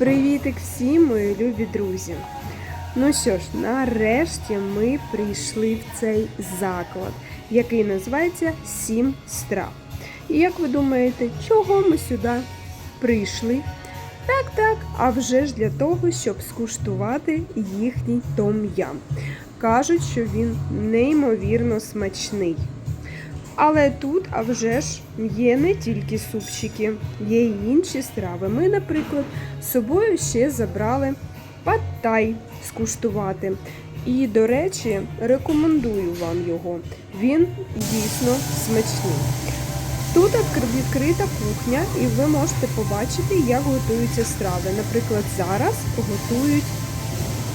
Привітик всім, мої любі друзі! Ну що ж, нарешті ми прийшли в цей заклад, який називається Сім страв. І як ви думаєте, чого ми сюди прийшли? Так, так, а вже ж для того, щоб скуштувати їхній том-ям. Кажуть, що він неймовірно смачний. Але тут, а вже ж, є не тільки супчики, є й інші страви. Ми, наприклад, з собою ще забрали паттай скуштувати. І, до речі, рекомендую вам його. Він дійсно смачний. Тут відкрита кухня, і ви можете побачити, як готуються страви. Наприклад, зараз готують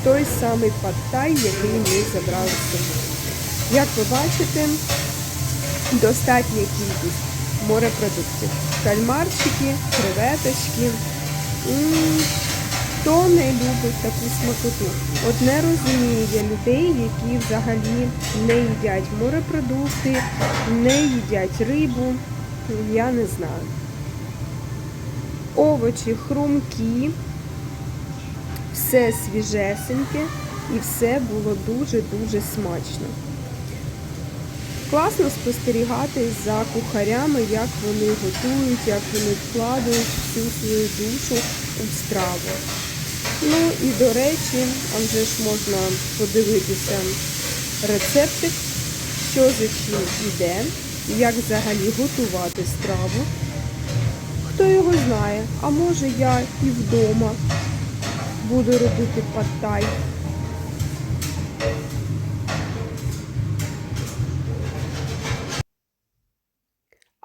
той самий паттай, який ми забрали з собою. Як ви бачите, достатня кількість морепродуктів. Кальмарчики, креветочки. Хто не любить таку смакоту? От не розумію я людей, які взагалі не їдять морепродукти, не їдять рибу. Я не знаю. Овочі хрумкі, все свіжесеньке і все було дуже-дуже смачно. Класно спостерігати за кухарями, як вони готують, як вони вкладають всю свою душу у страву. Ну і до речі, а вже ж можна подивитися рецептик, що за чим іде, як взагалі готувати страву. Хто його знає, а може я і вдома буду робити паттай.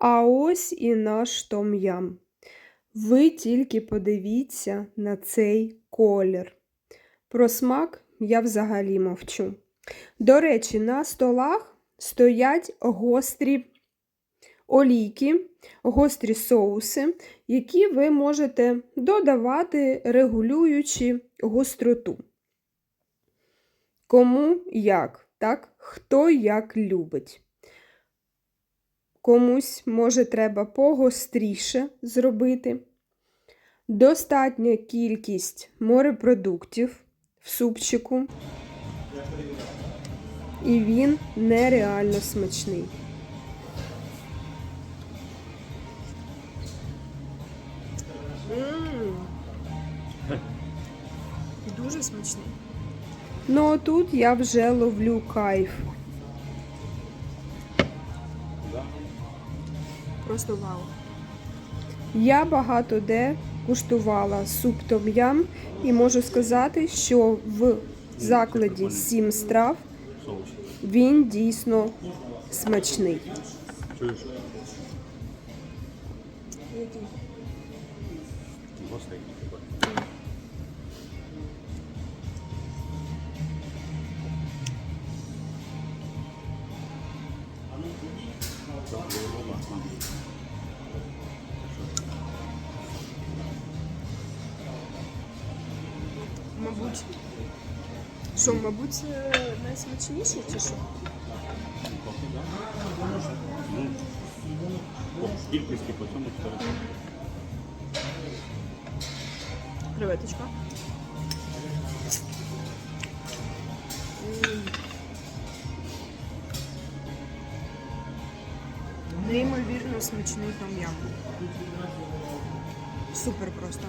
А ось і наш том-ям. Ви тільки подивіться на цей колір. Про смак я взагалі мовчу. До речі, на столах стоять гострі олійки, гострі соуси, які ви можете додавати, регулюючи гостроту. Кому як, так? Хто як любить. Комусь, може, треба погостріше зробити. Достатня кількість морепродуктів в супчику. І він нереально смачний. Дуже смачний. Ну, тут я вже ловлю кайф. Просто вау. Я багато де куштувала суп том'ям і можу сказати, що в закладі сім страв він дійсно смачний. Чуєш? Який? Мабуть. Що, мабуть, найсмачніший чи що? Ну, по кількості по цьому чотири. Креветочка. Неймовірно смачний там-ям. Супер просто.